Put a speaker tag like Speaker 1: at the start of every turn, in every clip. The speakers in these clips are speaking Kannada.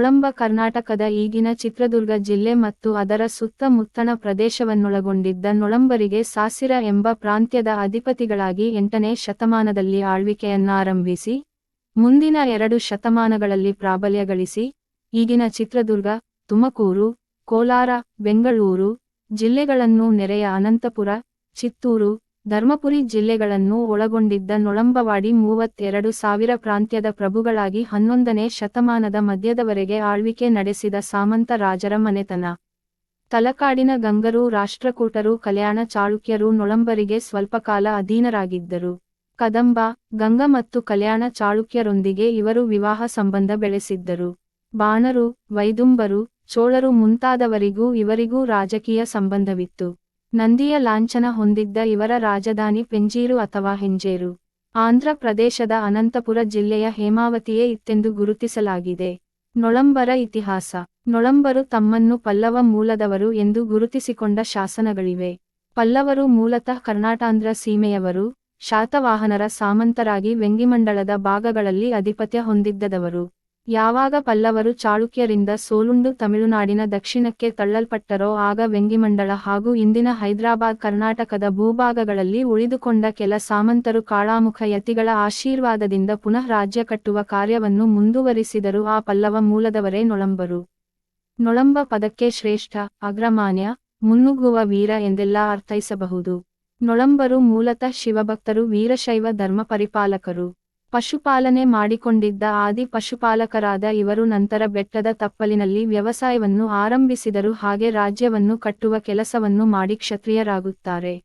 Speaker 1: ನೊಳಂಬ ಕರ್ನಾಟಕದ ಈಗಿನ ಚಿತ್ರದುರ್ಗ ಜಿಲ್ಲೆ ಮತ್ತು ಅದರ ಸುತ್ತಮುತ್ತಣ ಪ್ರದೇಶವನ್ನೊಳಗೊಂಡಿದ್ದ ನೊಳಂಬರಿಗೆ ಸಾಸಿರ ಎಂಬ ಪ್ರಾಂತ್ಯದ ಅಧಿಪತಿಗಳಾಗಿ ಎಂಟನೇ ಶತಮಾನದಲ್ಲಿ ಆಳ್ವಿಕೆಯನ್ನಾರಂಭಿಸಿ, ಮುಂದಿನ ಎರಡು ಶತಮಾನಗಳಲ್ಲಿ ಪ್ರಾಬಲ್ಯ ಗಳಿಸಿ, ಈಗಿನ ಚಿತ್ರದುರ್ಗ, ತುಮಕೂರು, ಕೋಲಾರ, ಬೆಂಗಳೂರು ಜಿಲ್ಲೆಗಳನ್ನು ನೆರೆಯ ಅನಂತಪುರ, ಚಿತ್ತೂರು ಧರ್ಮಪುರಿ ಜಿಲ್ಲೆಗಳನ್ನು ಒಳಗೊಂಡಿದ್ದ ನೊಳಂಬವಾಡಿ ಮೂವತ್ತೆರಡು ಸಾವಿರ ಪ್ರಾಂತ್ಯದ ಪ್ರಭುಗಳಾಗಿ ಹನ್ನೊಂದನೇ ಶತಮಾನದ ಮಧ್ಯದವರೆಗೆ ಆಳ್ವಿಕೆ ನಡೆಸಿದ ಸಾಮಂತ ರಾಜರ ಮನೆತನ. ತಲಕಾಡಿನ ಗಂಗರು, ರಾಷ್ಟ್ರಕೂಟರು, ಕಲ್ಯಾಣ ಚಾಳುಕ್ಯರು, ನೊಳಂಬರಿಗೆ ಸ್ವಲ್ಪ ಕಾಲ ಅಧೀನರಾಗಿದ್ದರು. ಕದಂಬ, ಗಂಗ ಮತ್ತು ಕಲ್ಯಾಣ ಚಾಳುಕ್ಯರೊಂದಿಗೆ ಇವರು ವಿವಾಹ ಸಂಬಂಧ ಬೆಳೆಸಿದ್ದರು. ಬಾಣರು, ವೈದುಂಬರು, ಚೋಳರು ಮುಂತಾದವರಿಗೂ ಇವರಿಗೂ ರಾಜಕೀಯ ಸಂಬಂಧವಿತ್ತು. ನಂದಿಯ ಲಾಂಛನ ಹೊಂದಿದ್ದ ಇವರ ರಾಜಧಾನಿ ಪೆಂಜೀರು ಅಥವಾ ಹೆಂಜೇರು. ಆಂಧ್ರ ಪ್ರದೇಶದ ಅನಂತಪುರ ಜಿಲ್ಲೆಯ ಹೇಮಾವತಿಯೇ ಇತ್ತೆಂದು ಗುರುತಿಸಲಾಗಿದೆ. ನೊಳಂಬರ ಇತಿಹಾಸ. ನೊಳಂಬರು ತಮ್ಮನ್ನು ಪಲ್ಲವ ಮೂಲದವರು ಎಂದು ಗುರುತಿಸಿಕೊಂಡ ಶಾಸನಗಳಿವೆ. ಪಲ್ಲವರು ಮೂಲತಃ ಕರ್ನಾಟಾಂಧ್ರ ಸೀಮೆಯವರು, ಶಾತವಾಹನರ ಸಾಮಂತರಾಗಿ ವೆಂಗಿಮಂಡಳದ ಭಾಗಗಳಲ್ಲಿ ಅಧಿಪತ್ಯ ಹೊಂದಿದ್ದದವರು. ಯಾವಾಗ ಪಲ್ಲವರು ಚಾಳುಕ್ಯರಿಂದ ಸೋಲುಂಡು ತಮಿಳುನಾಡಿನ ದಕ್ಷಿಣಕ್ಕೆ ತಳ್ಳಲ್ಪಟ್ಟರೋ ಆಗ ವೆಂಗಿಮಂಡಳ ಹಾಗೂ ಇಂದಿನ ಹೈದರಾಬಾದ್ ಕರ್ನಾಟಕದ ಭೂಭಾಗಗಳಲ್ಲಿ ಉಳಿದುಕೊಂಡ ಕೆಲ ಸಾಮಂತರು ಕಾಳಾಮುಖ ಯತಿಗಳ ಆಶೀರ್ವಾದದಿಂದ ಪುನಃ ರಾಜ್ಯ ಕಟ್ಟುವ ಕಾರ್ಯವನ್ನು ಮುಂದುವರಿಸಿದರು ಆ ಪಲ್ಲವ ಮೂಲದವರೇ ನೊಳಂಬರು. ನೊಳಂಬ ಪದಕ್ಕೆ ಶ್ರೇಷ್ಠ, ಅಗ್ರಮಾನ್ಯ, ಮುನ್ನುಗ್ಗುವ ವೀರ ಎಂದೆಲ್ಲ ಅರ್ಥೈಸಬಹುದು. ನೊಳಂಬರು ಮೂಲತಃ ಶಿವಭಕ್ತರು, ವೀರಶೈವ ಧರ್ಮ ಪರಿಪಾಲಕರು. ಪಶುಪಾಲನೆ ಮಾಡಿಕೊಂಡಿದ್ದ ಆದಿ ಪಶುಪಾಲಕರಾದ ಇವರು ನಂತರ ಬೆಟ್ಟದ ತಪ್ಪಲಿನಲ್ಲಿ ವ್ಯವಸಾಯವನ್ನು ಆರಂಭಿಸಿದರು, ಹಾಗೆ ರಾಜ್ಯವನ್ನು ಕಟ್ಟುವ ಕೆಲಸವನ್ನು ಮಾಡಿ ಕ್ಷತ್ರಿಯರಾಗುತ್ತಾರೆ.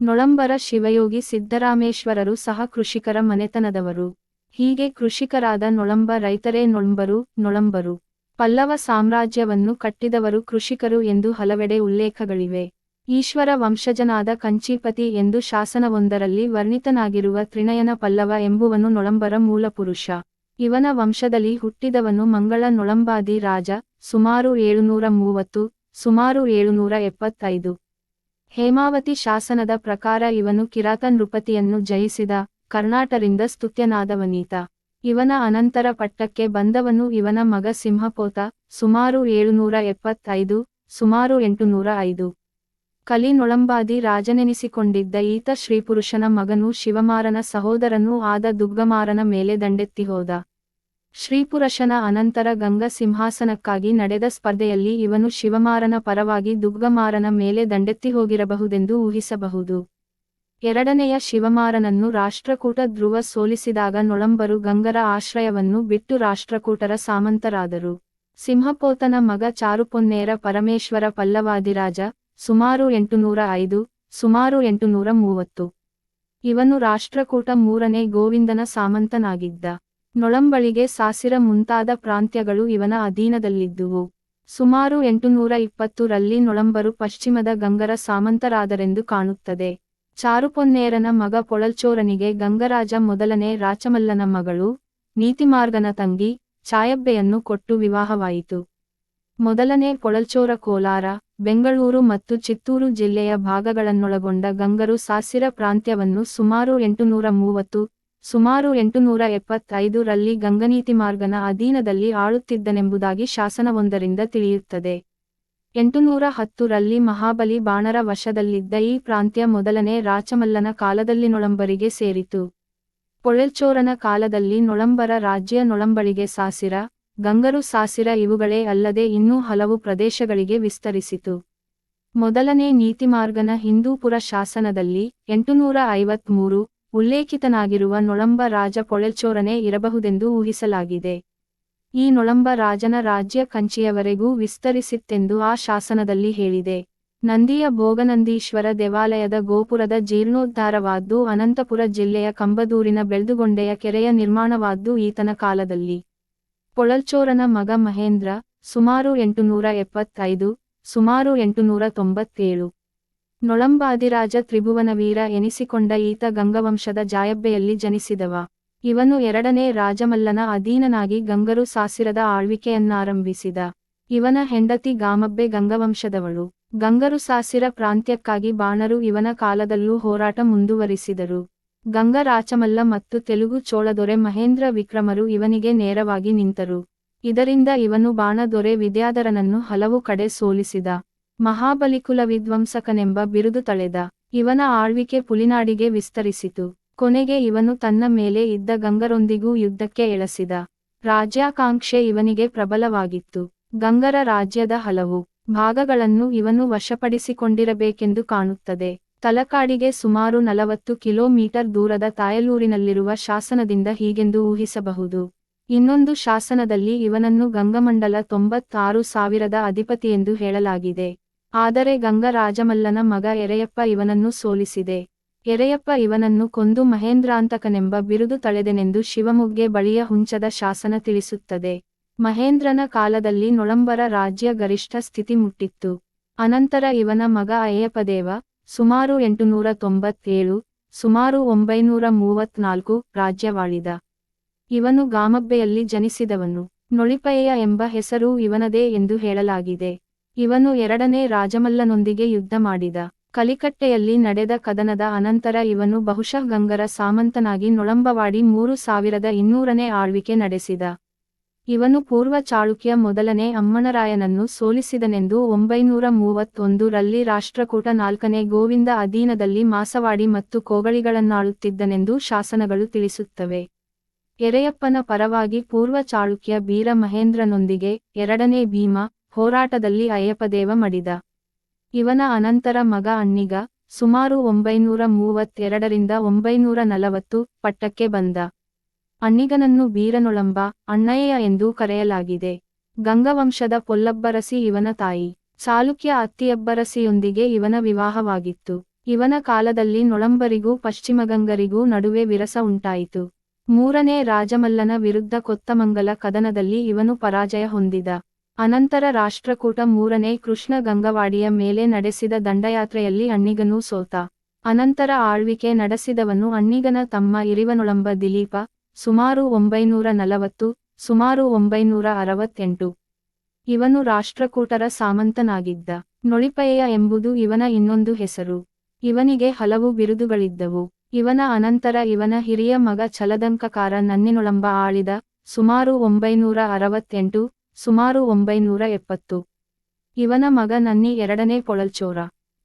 Speaker 1: ನೊಳಂಬರ ಶಿವಯೋಗಿ ಸಿದ್ದರಾಮೇಶ್ವರರು ಸಹ ಕೃಷಿಕರ ಮನೆತನದವರು. ಹೀಗೆ ಕೃಷಿಕರಾದ ನೊಳಂಬ ರೈತರೇ ನೊಳಂಬರು ನೊಳಂಬರು. ಪಲ್ಲವ ಸಾಮ್ರಾಜ್ಯವನ್ನು ಕಟ್ಟಿದವರು ಕೃಷಿಕರು ಎಂದು ಹಲವೆಡೆ ಉಲ್ಲೇಖಗಳಿವೆ. ಈಶ್ವರ ವಂಶಜನಾದ ಕಂಚೀಪತಿ ಎಂದು ಶಾಸನವೊಂದರಲ್ಲಿ ವರ್ಣಿತನಾಗಿರುವ ತ್ರಿನಯನ ಪಲ್ಲವ ಎಂಬುವನು ನೊಳಂಬರ ಮೂಲಪುರುಷ. ಇವನ ವಂಶದಲ್ಲಿ ಹುಟ್ಟಿದವನು ಮಂಗಳ ನೊಳಂಬಾದಿ ರಾಜ, ಸುಮಾರು ಏಳುನೂರ ಮೂವತ್ತು, ಸುಮಾರು ಏಳುನೂರ ಎಪ್ಪತ್ತೈದು. ಹೇಮಾವತಿ ಶಾಸನದ ಪ್ರಕಾರ ಇವನು ಕಿರಾತ ನೃಪತಿಯನ್ನು ಜಯಿಸಿದ ಕರ್ನಾಟರಿಂದ ಸ್ತುತ್ಯನಾದವನೀತ. ಇವನ ಅನಂತರ ಪಟ್ಟಕ್ಕೆ ಬಂದವನು ಇವನ ಮಗ ಸಿಂಹಪೋತ, ಸುಮಾರು ಏಳುನೂರ ಎಪ್ಪತ್ತೈದು, ಸುಮಾರು ಎಂಟುನೂರ ಐದು. ಕಲಿ ನೊಳಂಬಾದಿ ರಾಜನೆನಿಸಿಕೊಂಡಿದ್ದ ಈತ ಶ್ರೀಪುರುಷನ ಮಗನೂ ಶಿವಮಾರನ ಸಹೋದರನೂ ಆದ ದುಗ್ಗಮಾರನ ಮೇಲೆ ದಂಡೆತ್ತಿ ಹೋದ. ಶ್ರೀಪುರುಷನ ಅನಂತರ ಗಂಗ ಸಿಂಹಾಸನಕ್ಕಾಗಿ ನಡೆದ ಸ್ಪರ್ಧೆಯಲ್ಲಿ ಇವನು ಶಿವಮಾರನ ಪರವಾಗಿ ದುಗ್ಗಮಾರನ ಮೇಲೆ ದಂಡೆತ್ತಿ ಹೋಗಿರಬಹುದೆಂದು ಊಹಿಸಬಹುದು. ಎರಡನೆಯ ಶಿವಮಾರನನ್ನು ರಾಷ್ಟ್ರಕೂಟ ಧ್ರುವ ಸೋಲಿಸಿದಾಗ ನೊಳಂಬರು ಗಂಗರ ಆಶ್ರಯವನ್ನು ಬಿಟ್ಟು ರಾಷ್ಟ್ರಕೂಟರ ಸಾಮಂತರಾದರು. ಸಿಂಹಪೋತನ ಮಗ ಚಾರುಪೊನ್ನೇರ ಪರಮೇಶ್ವರ ಪಲ್ಲವಾದಿರಾಜ ಸುಮಾರು ಎಂಟುನೂರ ಐದು, ಸುಮಾರು ಎಂಟುನೂರ ಮೂವತ್ತು. ಇವನು ರಾಷ್ಟ್ರಕೂಟ ಮೂರನೇ ಗೋವಿಂದನ ಸಾಮಂತನಾಗಿದ್ದ. ನೊಳಂಬಳಿಗೆ ಸಾಸಿರ ಮುಂತಾದ ಪ್ರಾಂತ್ಯಗಳು ಇವನ ಅಧೀನದಲ್ಲಿದ್ದುವು. ಸುಮಾರು ಎಂಟುನೂರ ಇಪ್ಪತ್ತು ರಲ್ಲಿ ನೊಳಂಬರು ಪಶ್ಚಿಮದ ಗಂಗರ ಸಾಮಂತರಾದರೆಂದು ಕಾಣುತ್ತದೆ. ಚಾರುಪೊನ್ನೇರನ ಮಗ ಪೊಳಲ್ಚೋರನಿಗೆ ಗಂಗರಾಜ ಮೊದಲನೇ ರಾಚಮಲ್ಲನ ಮಗಳು, ನೀತಿಮಾರ್ಗನ ತಂಗಿ ಛಾಯಬ್ಬೆಯನ್ನು ಕೊಟ್ಟು ವಿವಾಹವಾಯಿತು. ಮೊದಲನೇ ಕೊಳಲ್ಚೋರ ಕೋಲಾರ, ಬೆಂಗಳೂರು ಮತ್ತು ಚಿತ್ತೂರು ಜಿಲ್ಲೆಯ ಭಾಗಗಳನ್ನೊಳಗೊಂಡ ಗಂಗರು ಸಾಸಿರ ಪ್ರಾಂತ್ಯವನ್ನು ಸುಮಾರು ಎಂಟುನೂರ ಮೂವತ್ತು, ಸುಮಾರು ಎಂಟುನೂರ ಎಪ್ಪತ್ತೈದು ರಲ್ಲಿ ಗಂಗನೀತಿಮಾರ್ಗನ ಅಧೀನದಲ್ಲಿ ಆಳುತ್ತಿದ್ದನೆಂಬುದಾಗಿ ಶಾಸನವೊಂದರಿಂದ ತಿಳಿಯುತ್ತದೆ. ಎಂಟುನೂರ ಹತ್ತು ರಲ್ಲಿ ಮಹಾಬಲಿ ಬಾಣರ ವಶದಲ್ಲಿದ್ದ ಈ ಪ್ರಾಂತ್ಯ ಮೊದಲನೇ ರಾಚಮಲ್ಲನ ಕಾಲದಲ್ಲಿ ನೊಳಂಬರಿಗೆ ಸೇರಿತು. ಪೊಳೆಲ್ಚೋರನ ಕಾಲದಲ್ಲಿ ನೊಳಂಬರ ರಾಜ್ಯ ನೊಳಂಬಳಿಗೆ ಸಾಸಿರ ಗಂಗರು ಸಾಸಿರ ಇವುಗಳೇ ಅಲ್ಲದೆ ಇನ್ನೂ ಹಲವು ಪ್ರದೇಶಗಳಿಗೆ ವಿಸ್ತರಿಸಿತು. ಮೊದಲನೇ ನೀತಿಮಾರ್ಗನ ಹಿಂದೂಪುರ ಶಾಸನದಲ್ಲಿ ಎಂಟುನೂರ ಐವತ್ಮೂರು ಉಲ್ಲೇಖಿತನಾಗಿರುವ ನೊಳಂಬ ರಾಜ ಕೊಳೆಲ್ಚೋರನೇ ಇರಬಹುದೆಂದು ಊಹಿಸಲಾಗಿದೆ. ಈ ನೊಳಂಬ ರಾಜನ ರಾಜ್ಯ ಕಂಚಿಯವರೆಗೂ ವಿಸ್ತರಿಸಿತ್ತೆಂದು ಆ ಶಾಸನದಲ್ಲಿ ಹೇಳಿದೆ. ನಂದಿಯ ಭೋಗನಂದೀಶ್ವರ ದೇವಾಲಯದ ಗೋಪುರದ ಜೀರ್ಣೋದ್ಧಾರವಾದ್ದು ಅನಂತಪುರ ಜಿಲ್ಲೆಯ ಕಂಬದೂರಿನ ಬೆಳ್ದುಗೊಂಡೆಯ ಕೆರೆಯ ನಿರ್ಮಾಣವಾದ್ದು ಈತನ ಕಾಲದಲ್ಲಿ. ಪೊಳಲ್ಚೋರನ ಮಗ ಮಹೇಂದ್ರ, ಸುಮಾರು ಎಂಟುನೂರ ಎಪ್ಪತ್ತೈದು, ಸುಮಾರು ಎಂಟುನೂರ ತೊಂಬತ್ತೇಳು. ನೊಳಂಬಾದಿರಾಜ ತ್ರಿಭುವನವೀರ ಎನಿಸಿಕೊಂಡ ಈತ ಗಂಗವಂಶದ ಜಾಯಬ್ಬೆಯಲ್ಲಿ ಜನಿಸಿದವ. ಇವನು ಎರಡನೇ ರಾಜಮಲ್ಲನ ಅಧೀನನಾಗಿ ಗಂಗರು ಸಾಸಿರದ ಆಳ್ವಿಕೆಯನ್ನಾರಂಭಿಸಿದ. ಇವನ ಹೆಂಡತಿ ಗಾಮಬ್ಬೆ ಗಂಗವಂಶದವಳು. ಗಂಗರು ಸಾಸಿರ ಪ್ರಾಂತ್ಯಕ್ಕಾಗಿ ಬಾಣರು ಇವನ ಕಾಲದಲ್ಲೂ ಹೋರಾಟ ಮುಂದುವರಿಸಿದರು. ಗಂಗ ರಾಚಮಲ್ಲ ಮತ್ತು ತೆಲುಗು ಚೋಳದೊರೆ ಮಹೇಂದ್ರ ವಿಕ್ರಮರು ಇವನಿಗೆ ನೇರವಾಗಿ ನಿಂತರು. ಇದರಿಂದ ಇವನು ಬಾಣದೊರೆ ವಿದ್ಯಾಧರನನ್ನು ಹಲವು ಕಡೆ ಸೋಲಿಸಿದ. ಮಹಾಬಲಿಕುಲ ವಿಧ್ವಂಸಕನೆಂಬ ಬಿರುದು ತಳೆದ. ಇವನ ಆಳ್ವಿಕೆ ಪುಲಿನಾಡಿಗೆ ವಿಸ್ತರಿಸಿತು. ಕೊನೆಗೆ ಇವನು ತನ್ನ ಮೇಲೆ ಇದ್ದ ಗಂಗರೊಂದಿಗೂ ಯುದ್ಧಕ್ಕೆ ಎಳಸಿದ. ರಾಜ್ಯಾಕಾಂಕ್ಷೆ ಇವನಿಗೆ ಪ್ರಬಲವಾಗಿತ್ತು. ಗಂಗರ ರಾಜ್ಯದ ಹಲವು ಭಾಗಗಳನ್ನು ಇವನು ವಶಪಡಿಸಿಕೊಂಡಿರಬೇಕೆಂದು ಕಾಣುತ್ತದೆ. ತಲಕಾಡಿಗೆ ಸುಮಾರು ನಲವತ್ತು ಕಿಲೋಮೀಟರ್ ದೂರದ ತಾಯಲೂರಿನಲ್ಲಿರುವ ಶಾಸನದಿಂದ ಹೀಗೆಂದು ಊಹಿಸಬಹುದು. ಇನ್ನೊಂದು ಶಾಸನದಲ್ಲಿ ಇವನನ್ನು ಗಂಗಮಂಡಲ ತೊಂಬತ್ತಾರು ಸಾವಿರದ ಅಧಿಪತಿಯೆಂದು ಹೇಳಲಾಗಿದೆ. ಆದರೆ ಗಂಗರಾಜಮಲ್ಲನ ಮಗ ಎರೆಯಪ್ಪ ಇವನನ್ನು ಸೋಲಿಸಿದೆ. ಎರೆಯಪ್ಪ ಇವನನ್ನು ಕೊಂದು ಮಹೇಂದ್ರಾಂತಕನೆಂಬ ಬಿರುದು ತಳೆದೆನೆಂದು ಶಿವಮೊಗ್ಗೆ ಬಳಿಯ ಹುಂಚದ ಶಾಸನ ತಿಳಿಸುತ್ತದೆ. ಮಹೇಂದ್ರನ ಕಾಲದಲ್ಲಿ ನೊಳಂಬರ ರಾಜ್ಯ ಗರಿಷ್ಠ ಸ್ಥಿತಿ ಮುಟ್ಟಿತ್ತು. ಅನಂತರ ಇವನ ಮಗ ಅಯ್ಯಪ್ಪದೇವ ಸುಮಾರು ಎಂಟುನೂರ ತೊಂಬತ್ತೇಳು, ಸುಮಾರು ಒಂಬೈನೂರ ಮೂವತ್ನಾಲ್ಕು ರಾಜ್ಯವಾಳಿದ. ಇವನು ಗಾಮಬ್ಬೆಯಲ್ಲಿ ಜನಿಸಿದವನು. ನೊಳಿಪಯ್ಯ ಎಂಬ ಹೆಸರು ಇವನದೇ ಎಂದು ಹೇಳಲಾಗಿದೆ. ಇವನು ಎರಡನೇ ರಾಜಮಲ್ಲನೊಂದಿಗೆ ಯುದ್ಧ ಮಾಡಿದ. ಕಲಿಕಟ್ಟೆಯಲ್ಲಿ ನಡೆದ ಕದನದ ಅನಂತರ ಇವನು ಬಹುಶಃ ಗಂಗರ ಸಾಮಂತನಾಗಿ ನೊಳಂಬವಾಡಿ ಮೂರು ಸಾವಿರದ ಇನ್ನೂರನೇ ಆಳ್ವಿಕೆ ನಡೆಸಿದ. ಇವನು ಪೂರ್ವ ಚಾಳುಕ್ಯ ಮೊದಲನೇ ಅಮ್ಮನರಾಯನನ್ನು ಸೋಲಿಸಿದನೆಂದು ಒಂಬೈನೂರ ಮೂವತ್ತೊಂದು ರಲ್ಲಿ ರಾಷ್ಟ್ರಕೂಟ ನಾಲ್ಕನೇ ಗೋವಿಂದ ಅಧೀನದಲ್ಲಿ ಮಾಸವಾಡಿ ಮತ್ತು ಕೋಗಳಿಗಳನ್ನಾಳುತ್ತಿದ್ದನೆಂದು ಶಾಸನಗಳು ತಿಳಿಸುತ್ತವೆ. ಎರೆಯಪ್ಪನ ಪರವಾಗಿ ಪೂರ್ವ ಚಾಳುಕ್ಯ ಬೀರ ಮಹೇಂದ್ರನೊಂದಿಗೆ ಎರಡನೇ ಭೀಮ ಹೋರಾಟದಲ್ಲಿ ಅಯ್ಯಪ್ಪದೇವ ಮಡಿದ. ಇವನ ಅನಂತರ ಮಗ ಅಣ್ಣಿಗ ಸುಮಾರು ಒಂಬೈನೂರ ಮೂವತ್ತೆರಡರಿಂದ ಒಂಬೈನೂರ ನಲವತ್ತು ಪಟ್ಟಕ್ಕೆ ಬಂದ. ಅಣ್ಣಿಗನನ್ನು ಬೀರನೊಳಂಬ ಅಣ್ಣಯ್ಯ ಎಂದು ಕರೆಯಲಾಗಿದೆ. ಗಂಗವಂಶದ ಪೊಲ್ಲಬ್ಬರಸಿ ಇವನ ತಾಯಿ. ಚಾಲುಕ್ಯ ಅತ್ತಿಯಬ್ಬರಸಿಯೊಂದಿಗೆ ಇವನ ವಿವಾಹವಾಗಿತ್ತು. ಇವನ ಕಾಲದಲ್ಲಿ ನೊಳಂಬರಿಗೂ ಪಶ್ಚಿಮಗಂಗರಿಗೂ ನಡುವೆ ವಿರಸ ಉಂಟಾಯಿತು. ಮೂರನೇ ರಾಜಮಲ್ಲನ ವಿರುದ್ಧ ಕೊತ್ತಮಂಗಲ ಕದನದಲ್ಲಿ ಇವನು ಪರಾಜಯ ಹೊಂದಿದ. ಅನಂತರ ರಾಷ್ಟ್ರಕೂಟ ಮೂರನೇ ಕೃಷ್ಣ ಗಂಗವಾಡಿಯ ಮೇಲೆ ನಡೆಸಿದ ದಂಡಯಾತ್ರೆಯಲ್ಲಿ ಅಣ್ಣಿಗನೂ ಸೋತ. ಅನಂತರ ಆಳ್ವಿಕೆ ನಡೆಸಿದವನು ಅಣ್ಣಿಗನ ತಮ್ಮ ಇರಿವನೊಳಂಬ ದಿಲೀಪ ಸುಮಾರು ಒಂಬೈನೂರ ನಲವತ್ತು, ಸುಮಾರು ಒಂಬೈನೂರ ಅರವತ್ತೆಂಟು. ಇವನು ರಾಷ್ಟ್ರಕೂಟರ ಸಾಮಂತನಾಗಿದ್ದ. ನೊಳಿಪಯ್ಯ ಎಂಬುದು ಇವನ ಇನ್ನೊಂದು ಹೆಸರು. ಇವನಿಗೆ ಹಲವು ಬಿರುದುಗಳಿದ್ದವು. ಇವನ ಅನಂತರ ಇವನ ಹಿರಿಯ ಮಗ ಛಲದಂಕಕಾರ ನನ್ನಿನೊಳಂಬ ಆಳಿದ, ಸುಮಾರು ಒಂಬೈನೂರ ಅರವತ್ತೆಂಟು, ಸುಮಾರು ಒಂಬೈನೂರ ಎಪ್ಪತ್ತು. ಇವನ ಮಗ ನನ್ನಿ ಎರಡನೇ ಪೊಳಲ್ಚೋರ.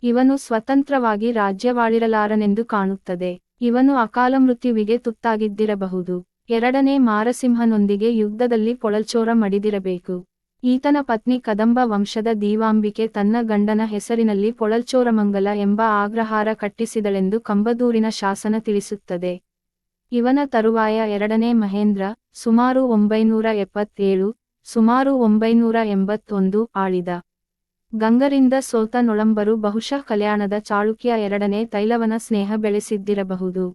Speaker 1: ಇವನು ಸ್ವತಂತ್ರವಾಗಿ ರಾಜ್ಯವಾಳಿರಲಾರನೆಂದು ಕಾಣುತ್ತದೆ. ಇವನು ಅಕಾಲ ಮೃತ್ಯುವಿಗೆ ತುತ್ತಾಗಿದ್ದಿರಬಹುದು. ಎರಡನೇ ಮಾರಸಿಂಹನೊಂದಿಗೆ ಯುದ್ಧದಲ್ಲಿ ಪೊಳಲ್ಚೋರ ಮಡಿದಿರಬೇಕು. ಈತನ ಪತ್ನಿ ಕದಂಬ ವಂಶದ ದೀವಾಂಬಿಕೆ ತನ್ನ ಗಂಡನ ಹೆಸರಿನಲ್ಲಿ ಪೊಳಲ್ಚೋರಮಂಗಲ ಎಂಬ ಆಗ್ರಹಾರ ಕಟ್ಟಿಸಿದಳೆಂದು ಕಂಬದೂರಿನ ಶಾಸನ ತಿಳಿಸುತ್ತದೆ. ಇವನ ತರುವಾಯ ಎರಡನೇ ಮಹೇಂದ್ರ, ಸುಮಾರು ಒಂಬೈನೂರ ಎಪ್ಪತ್ತೇಳು, ಸುಮಾರು ಒಂಬೈನೂರ ಎಂಬತ್ತೊಂದು ಆಳಿದ. ಗಂಗರಿಂದ ಸೋತ ನೊಳಂಬರು ಬಹುಶಃ ಕಲ್ಯಾಣದ ಚಾಳುಕ್ಯ ಎರಡನೇ ತೈಲವನ ಸ್ನೇಹ ಬೆಳೆಸಿದ್ದಿರಬಹುದು.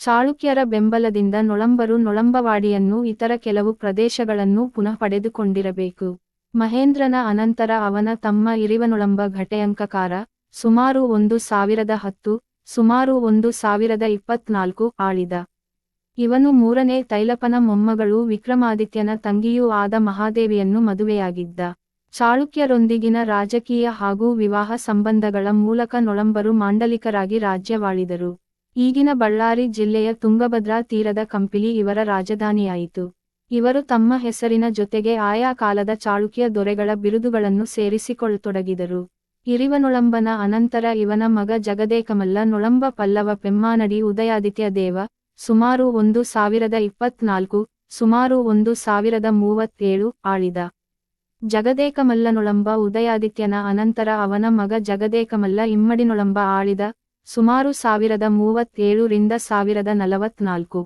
Speaker 1: ಚಾಳುಕ್ಯರ ಬೆಂಬಲದಿಂದ ನೊಳಂಬರು ನೊಳಂಬವಾಡಿಯನ್ನು ಇತರ ಕೆಲವು ಪ್ರದೇಶಗಳನ್ನು ಪುನಃ ಪಡೆದುಕೊಂಡಿರಬೇಕು. ಮಹೇಂದ್ರನ ಅನಂತರ ಅವನ ತಮ್ಮ ಇರಿವನೊಳಂಬ ಘಟೆಯಂಕಕಾರ, ಸುಮಾರು ಒಂದು ಸಾವಿರದ ಹತ್ತು, ಸುಮಾರು ಒಂದು ಸಾವಿರದ ಇಪ್ಪತ್ನಾಲ್ಕು ಆಳಿದ. ಇವನು ಮೂರನೇ ತೈಲಪನ ಮೊಮ್ಮಗಳು ವಿಕ್ರಮಾದಿತ್ಯನ ತಂಗಿಯೂ ಆದ ಮಹಾದೇವಿಯನ್ನು ಮದುವೆಯಾಗಿದ್ದ. ಚಾಳುಕ್ಯರೊಂದಿಗಿನ ರಾಜಕೀಯ ಹಾಗೂ ವಿವಾಹ ಸಂಬಂಧಗಳ ಮೂಲಕ ನೊಳಂಬರು ಮಾಂಡಲಿಕರಾಗಿ ರಾಜ್ಯವಾಳಿದರು. ಈಗಿನ ಬಳ್ಳಾರಿ ಜಿಲ್ಲೆಯ ತುಂಗಭದ್ರಾ ತೀರದ ಕಂಪಿಲಿ ಇವರ ರಾಜಧಾನಿಯಾಯಿತು. ಇವರು ತಮ್ಮ ಹೆಸರಿನ ಜೊತೆಗೆ ಆಯಾ ಕಾಲದ ಚಾಳುಕ್ಯ ದೊರೆಗಳ ಬಿರುದುಗಳನ್ನು ಸೇರಿಸಿಕೊಳ್ಳತೊಡಗಿದರು. ಇರಿವನೊಳಂಬನ ಅನಂತರ ಇವನ ಮಗ ಜಗದೇಕಮಲ್ಲ ನೊಳಂಬ ಪಲ್ಲವ ಪೆಮ್ಮಾನಡಿ ಉದಯಾದಿತ್ಯ ದೇವ, ಸುಮಾರು ಒಂದು ಸಾವಿರದ ಇಪ್ಪತ್ನಾಲ್ಕು, ಸುಮಾರು ಒಂದು ಸಾವಿರದ ಮೂವತ್ತೇಳು ಆಳಿದ. ಜಗದೇಕಮಲ್ಲನೊಳಂಬ ಉದಯಾದಿತ್ಯನ ಅನಂತರ ಅವನ ಮಗ ಜಗದೇಕಮಲ್ಲ ಇಮ್ಮಡಿನೊಳಂಬ ಆಳಿದ ಸುಮಾರು ಸಾವಿರದ ಮೂವತ್ತೇಳು ರಿಂದ ಸಾವಿರದ ನಲವತ್ನಾಲ್ಕು.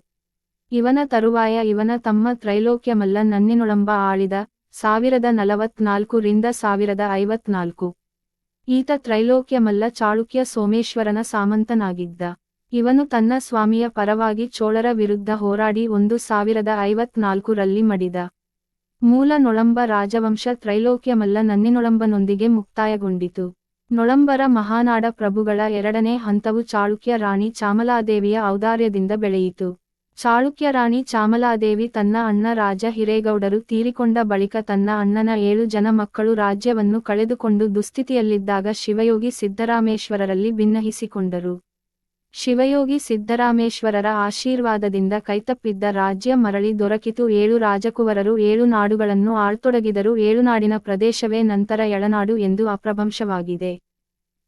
Speaker 1: ಇವನ ತರುವಾಯ ಇವನ ತಮ್ಮ ತ್ರೈಲೋಕ್ಯಮಲ್ಲ ನನ್ನಿನೊಳಂಬ ಆಳಿದ ಸಾವಿರದ ನಲವತ್ನಾಲ್ಕು ರಿಂದ ಸಾವಿರದ ಐವತ್ನಾಲ್ಕು. ಈತ ತ್ರೈಲೋಕ್ಯಮಲ್ಲ ಚಾಳುಕ್ಯ ಸೋಮೇಶ್ವರನ ಸಾಮಂತನಾಗಿದ್ದ. ಇವನು ತನ್ನ ಸ್ವಾಮಿಯ ಪರವಾಗಿ ಚೋಳರ ವಿರುದ್ಧ ಹೋರಾಡಿ ಒಂದು ಸಾವಿರದ ಐವತ್ನಾಲ್ಕು ರಲ್ಲಿ ಮಡಿದ. ಮೂಲ ನೊಳಂಬ ರಾಜವಂಶ ತ್ರೈಲೋಕ್ಯಮಲ್ಲ ನನ್ನಿನೊಳಂಬನೊಂದಿಗೆ ಮುಕ್ತಾಯಗೊಂಡಿತು. ನೊಳಂಬರ ಮಹಾನಾಡ ಪ್ರಭುಗಳ ಎರಡನೇ ಹಂತವು ಚಾಳುಕ್ಯ ರಾಣಿ ಚಾಮಲಾದೇವಿಯ ಔದಾರ್ಯದಿಂದ ಬೆಳೆಯಿತು. ಚಾಳುಕ್ಯ ರಾಣಿ ಚಾಮಲಾದೇವಿ ತನ್ನ ಅಣ್ಣ ರಾಜ ಹಿರೇಗೌಡರು ತೀರಿಕೊಂಡ ಬಳಿಕ ತನ್ನ ಅಣ್ಣನ ಏಳು ಜನ ಮಕ್ಕಳು ರಾಜ್ಯವನ್ನು ಕಳೆದುಕೊಂಡು ದುಸ್ಥಿತಿಯಲ್ಲಿದ್ದಾಗ ಶಿವಯೋಗಿ ಸಿದ್ದರಾಮೇಶ್ವರರಲ್ಲಿ ಭಿನ್ನಹಿಸಿಕೊಂಡರು ಶಿವಯೋಗಿ ಸಿದ್ದರಾಮೇಶ್ವರರ ಆಶೀರ್ವಾದದಿಂದ ಕೈತಪ್ಪಿದ್ದ ರಾಜ್ಯ ಮರಳಿ ದೊರಕಿತು. ಏಳು ರಾಜಕುವರರು, ಏಳು ನಾಡುಗಳನ್ನು ಆಳ್ತೊಡಗಿದರು. ಏಳುನಾಡಿನ ಪ್ರದೇಶವೇ ನಂತರ ಎಳನಾಡು ಎಂದು ಅಪ್ರಭಂಶವಾಗಿದೆ.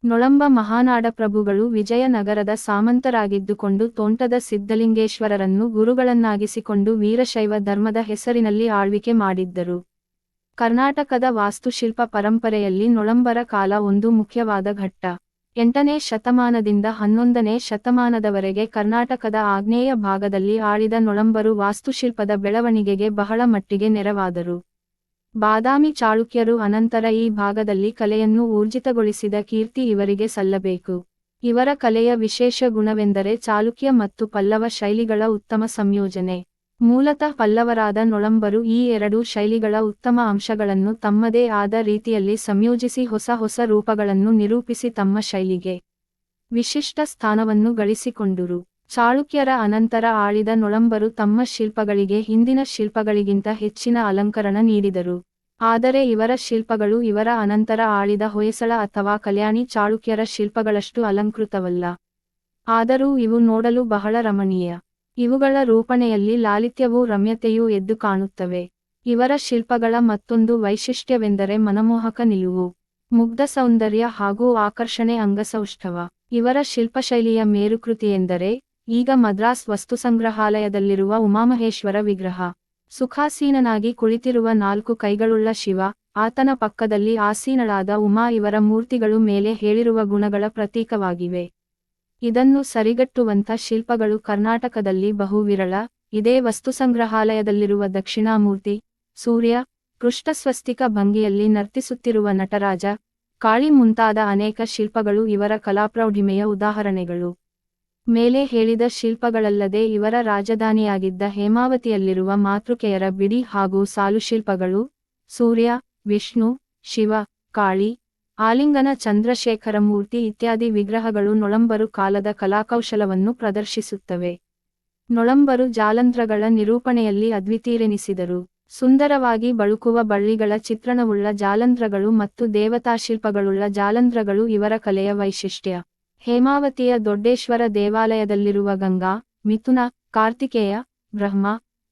Speaker 1: ನೊಳಂಬ ಮಹಾನಾಡ ಪ್ರಭುಗಳು ವಿಜಯನಗರದ ಸಾಮಂತರಾಗಿದ್ದುಕೊಂಡು ತೋಂಟದ ಸಿದ್ದಲಿಂಗೇಶ್ವರರನ್ನು ಗುರುಗಳನ್ನಾಗಿಸಿಕೊಂಡು ವೀರಶೈವ ಧರ್ಮದ ಹೆಸರಿನಲ್ಲಿ ಆಳ್ವಿಕೆ ಮಾಡಿದ್ದರು. ಕರ್ನಾಟಕದ ವಾಸ್ತುಶಿಲ್ಪ ಪರಂಪರೆಯಲ್ಲಿ ನೊಳಂಬರ ಕಾಲ ಒಂದು ಮುಖ್ಯವಾದ ಘಟ್ಟ. ಎಂಟನೇ ಶತಮಾನದಿಂದ ಹನ್ನೊಂದನೇ ಶತಮಾನದವರೆಗೆ ಕರ್ನಾಟಕದ ಆಗ್ನೇಯ ಭಾಗದಲ್ಲಿ ಆಳಿದ ನೊಳಂಬರು ವಾಸ್ತುಶಿಲ್ಪದ ಬೆಳವಣಿಗೆಗೆ ಬಹಳ ಮಟ್ಟಿಗೆ ನೆರವಾದರು. ಬಾದಾಮಿ ಚಾಳುಕ್ಯರು ಅನಂತರ ಈ ಭಾಗದಲ್ಲಿ ಕಲೆಯನ್ನು ಊರ್ಜಿತಗೊಳಿಸಿದ ಕೀರ್ತಿ ಇವರಿಗೆ ಸಲ್ಲಬೇಕು. ಇವರ ಕಲೆಯ ವಿಶೇಷ ಗುಣವೆಂದರೆ ಚಾಲುಕ್ಯ ಮತ್ತು ಪಲ್ಲವ ಶೈಲಿಗಳ ಉತ್ತಮ ಸಂಯೋಜನೆ. ಮೂಲತಃ ಪಲ್ಲವರಾದ ನೊಳಂಬರು ಈ ಎರಡೂ ಶೈಲಿಗಳ ಉತ್ತಮ ಅಂಶಗಳನ್ನು ತಮ್ಮದೇ ಆದ ರೀತಿಯಲ್ಲಿ ಸಂಯೋಜಿಸಿ ಹೊಸ ಹೊಸ ರೂಪಗಳನ್ನು ನಿರೂಪಿಸಿ ತಮ್ಮ ಶೈಲಿಗೆ ವಿಶಿಷ್ಟ ಸ್ಥಾನವನ್ನು ಗಳಿಸಿಕೊಂಡರು. ಚಾಳುಕ್ಯರ ಅನಂತರ ಆಳಿದ ನೊಳಂಬರು ತಮ್ಮ ಶಿಲ್ಪಗಳಿಗೆ ಹಿಂದಿನ ಶಿಲ್ಪಗಳಿಗಿಂತ ಹೆಚ್ಚಿನ ಅಲಂಕರಣ ನೀಡಿದರು. ಆದರೆ ಇವರ ಶಿಲ್ಪಗಳು ಇವರ ಅನಂತರ ಆಳಿದ ಹೊಯ್ಸಳ ಅಥವಾ ಕಲ್ಯಾಣಿ ಚಾಳುಕ್ಯರ ಶಿಲ್ಪಗಳಷ್ಟು ಅಲಂಕೃತವಲ್ಲ. ಆದರೂ ಇವು ನೋಡಲು ಬಹಳ ರಮಣೀಯ. ಇವುಗಳ ರೂಪಣೆಯಲ್ಲಿ ಲಾಲಿತ್ಯವೂ ರಮ್ಯತೆಯೂ ಎದ್ದು ಕಾಣುತ್ತವೆ. ಇವರ ಶಿಲ್ಪಗಳ ಮತ್ತೊಂದು ವೈಶಿಷ್ಟ್ಯವೆಂದರೆ ಮನಮೋಹಕ ನಿಲುವು, ಮುಗ್ಧ ಸೌಂದರ್ಯ ಹಾಗೂ ಆಕರ್ಷಣೆ ಅಂಗಸೌಷ್ಠವ. ಇವರ ಶಿಲ್ಪಶೈಲಿಯ ಮೇರುಕೃತಿಯೆಂದರೆ ಈಗ ಮದ್ರಾಸ್ ವಸ್ತುಸಂಗ್ರಹಾಲಯದಲ್ಲಿರುವ ಉಮಾಮಹೇಶ್ವರ ವಿಗ್ರಹ. ಸುಖಾಸೀನನಾಗಿ ಕುಳಿತಿರುವ ನಾಲ್ಕು ಕೈಗಳುಳ್ಳ ಶಿವ, ಆತನ ಪಕ್ಕದಲ್ಲಿ ಆಸೀನಳಾದ ಉಮಾ ಇವರ ಮೂರ್ತಿಗಳು ಮೇಲೆ ಹೇಳಿರುವ ಗುಣಗಳ ಪ್ರತೀಕವಾಗಿವೆ. ಇದನ್ನು ಸರಿಗಟ್ಟುವಂಥ ಶಿಲ್ಪಗಳು ಕರ್ನಾಟಕದಲ್ಲಿ ಬಹು ವಿರಳ ಇದೇ ವಸ್ತುಸಂಗ್ರಹಾಲಯದಲ್ಲಿರುವ ದಕ್ಷಿಣಾಮೂರ್ತಿ, ಸೂರ್ಯ ಪೃಷ್ಠಸ್ವಸ್ತಿಕ ಭಂಗಿಯಲ್ಲಿ ನರ್ತಿಸುತ್ತಿರುವ ನಟರಾಜ, ಕಾಳಿ ಮುಂತಾದ ಅನೇಕ ಶಿಲ್ಪಗಳು ಇವರ ಕಲಾಪ್ರೌಢಿಮೆಯ ಉದಾಹರಣೆಗಳು. ಮೇಲೆ ಹೇಳಿದ ಶಿಲ್ಪಗಳಲ್ಲದೆ ಇವರ ರಾಜಧಾನಿಯಾಗಿದ್ದ ಹೇಮಾವತಿಯಲ್ಲಿರುವ ಮಾತೃಕೆಯರ ಬಿಡಿ ಹಾಗೂ ಸಾಲುಶಿಲ್ಪಗಳು, ಸೂರ್ಯ, ವಿಷ್ಣು, ಶಿವ, ಕಾಳಿ ಆಲಿಂಗನ ಚಂದ್ರಶೇಖರ ಮೂರ್ತಿ ಇತ್ಯಾದಿ ವಿಗ್ರಹಗಳು ನೊಳಂಬರು ಕಾಲದ ಕಲಾಕೌಶಲವನ್ನು ಪ್ರದರ್ಶಿಸುತ್ತವೆ. ನೊಳಂಬರು ಜಾಲಂಧ್ರಗಳ ನಿರೂಪಣೆಯಲ್ಲಿ ಅದ್ವಿತೀರೆನಿಸಿದರು. ಸುಂದರವಾಗಿ ಬಳುಕುವ ಬಳ್ಳಿಗಳ ಚಿತ್ರಣವುಳ್ಳ ಜಾಲಂಧ್ರಗಳು ಮತ್ತು ದೇವತಾಶಿಲ್ಪಗಳುಳ್ಳ ಜಾಲಂಧ್ರಗಳು ಇವರ ಕಲೆಯ ವೈಶಿಷ್ಟ್ಯ. ಹೇಮಾವತಿಯ ದೊಡ್ಡೇಶ್ವರ ದೇವಾಲಯದಲ್ಲಿರುವ ಗಂಗಾ, ಮಿಥುನ, ಕಾರ್ತಿಕೇಯ, ಬ್ರಹ್ಮ,